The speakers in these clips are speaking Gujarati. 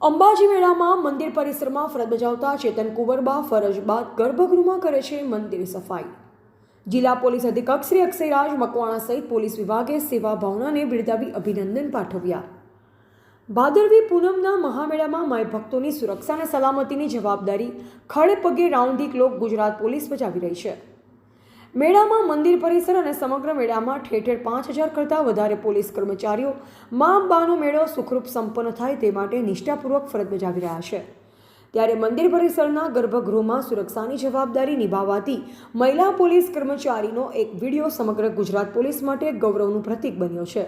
અંબાજી મેળામાં મંદિર પરિસરમાં ફરજ બજાવતા ચેતન કુંવરબા ફરજ બાદ ગર્ભગૃહમાં કરે છે મંદિર સફાઈ. જિલ્લા પોલીસ અધિક્ષક શ્રી અક્ષયરાજ મકવાણા સહિત પોલીસ વિભાગે સેવા ભાવનાને બિરદાવી અભિનંદન પાઠવ્યા. ભાદરવી પૂનમના મહામેળામાં માય ભક્તોની સુરક્ષા અને સલામતીની જવાબદારી ખડે પગે રાઉન્ડ ધી ગુજરાત પોલીસ બજાવી રહી છે. મેળામાં મંદિર પરિસર અને સમગ્ર મેળામાં ઠેર ઠેર પાંચ હજાર કરતાં વધારે પોલીસ કર્મચારીઓ મા અંબાનો મેળો સુખરૂપ સંપન્ન થાય તે માટે નિષ્ઠાપૂર્વક ફરજ બજાવી રહ્યા છે. ત્યારે મંદિર પરિસરના ગર્ભગૃહમાં સુરક્ષાની જવાબદારી નિભાવવાથી મહિલા પોલીસ કર્મચારીનો એક વીડિયો સમગ્ર ગુજરાત પોલીસ માટે ગૌરવનું પ્રતીક બન્યો છે.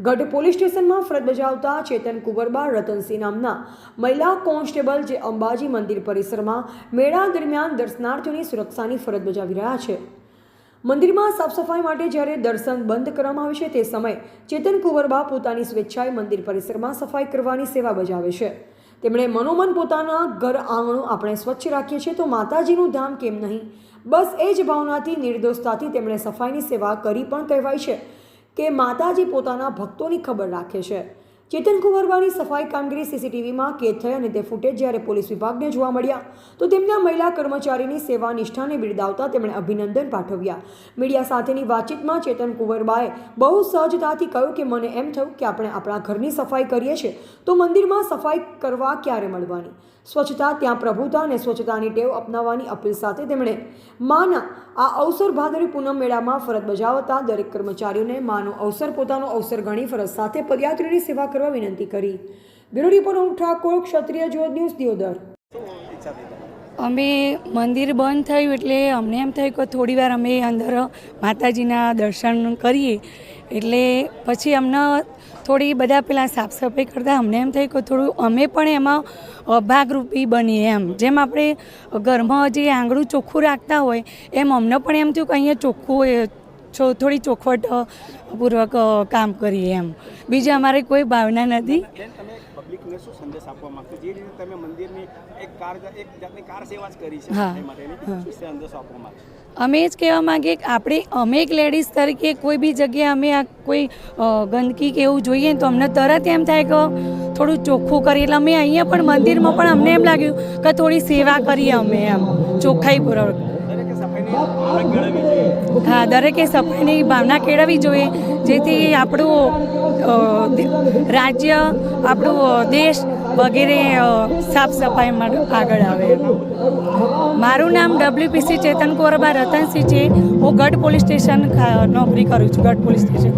ગઢ પોલીસ સ્ટેશનમાં ફરજ બજાવતા ચેતન કુંવરબા, રતનસિંહ નામના મહિલા કોન્સ્ટેબલ જે અંબાજી મંદિર પરિસરમાં મેળા દરમિયાન દર્શનાર્થીઓની સુરક્ષાની ફરજ બજાવી રહ્યા છે. મંદિરમાં સાફ સફાઈ માટે જ્યારે દર્શન બંધ કરવામાં આવે છે, તે સમયે ચેતન કુંવરબા પોતાની સ્વેચ્છાએ મંદિર પરિસરમાં સફાઈ કરવાની સેવા બજાવે છે. તેમણે મનોમન પોતાના ઘર આંગણું આપણે સ્વચ્છ રાખીએ છીએ તો માતાજીનું ધામ કેમ નહીં? બસ એ જ ભાવનાથી, નિર્દોષતાથી તેમણે સફાઈની સેવા કરી પણ કહેવાય છે કે માતાજી પોતાના ભક્તોની ખબર રાખે છે. ચેતન કુંવરબાની સફાઈ કામગીરી સીસીટીવીમાં કેદ થઈ અને તે ફૂટેજ જ્યારે પોલીસ વિભાગને જોવા મળ્યા. તો તેમના મહિલા કર્મચારીની સેવા નિષ્ઠાને બિરદાવતા તેમણે અભિનંદન પાઠવ્યા. મીડિયા સાથેની વાતચીતમાં ચેતન કુંવરબાએ બહુ સહજતાથી કહ્યું કે મને એમ થયું કે આપણે આપણા ઘરની સફાઈ કરીએ છીએ, તો મંદિરમાં સફાઈ કરવા ક્યારે મળવાની? સ્વચ્છતા, ત્યાં પ્રભુતા અને સ્વચ્છતાની ટેવ અપનાવવાની અપીલ સાથે તેમણે માના આ અવસર ભાદરી પૂનમ મેળામાં ફરજ બજાવતા દરેક કર્મચારીઓને માનો અવસર, પોતાનો અવસર ગણી ફરજ સાથે પદયાત્રીની સેવા કરવા વિનંતી કરી. બ્યુરો રિપોર્ટ હું ઠાકોર, ક્ષત્રિય જ્યોત ન્યૂઝ, દિયોદર. અમે મંદિર બંધ થયું એટલે અમને એમ થયું કે થોડી વાર અમે અંદર માતાજીના દર્શન કરીએ. એટલે પછી અમને થોડી બધા પેલા સાફ સફાઈ કરતાં અમને એમ થયું કે થોડું અમે પણ એમાં ભાગરૂપી બનીએ એમ. જેમ આપણે ઘરમાં જે આંગણું ચોખ્ખું રાખતા હોય, એમ અમને પણ એમ થયું કે અહીંયા ચોખ્ખું છો થોડી ચોખવટ પૂર્વક કામ કરીએ એમ. બીજી અમારે કોઈ ભાવના નથી. પબ્લિકને શું સંદેશ આપવા માંગશો જે રીતે તમે મંદિરની એક કાર એક જાતની કાર સેવા જ કરી છે હા. એ સંદેશ આપવા માંગશો અમે જ કહેવા માંગીએ કે આપણે અમે એક લેડીઝ તરીકે કોઈ બી જગ્યાએ અમે આ કોઈ ગંદકી કે એવું જોઈએ તો અમને તરત એમ થાય કે થોડું ચોખ્ખું કરીએ. એટલે અમે અહીંયા પણ મંદિરમાં પણ અમને એમ લાગ્યું કે થોડી સેવા કરીએ અમે એમ ચોખ્ખાઈપૂર્વક દરેકે હા, દરેકે સફાઈની ભાવના કેળવવી જોઈએ. જેથી આપણું રાજ્ય, આપણું દેશ વગેરે સાફ સફાઈ માટે આગળ આવે. મારું નામ ડબ્લ્યુપીસી ચેતન કોરબા રતનસિંહ છે. હું ગઢ પોલીસ સ્ટેશન નોકરી કરું છું, ગઢ પોલીસ સ્ટેશન.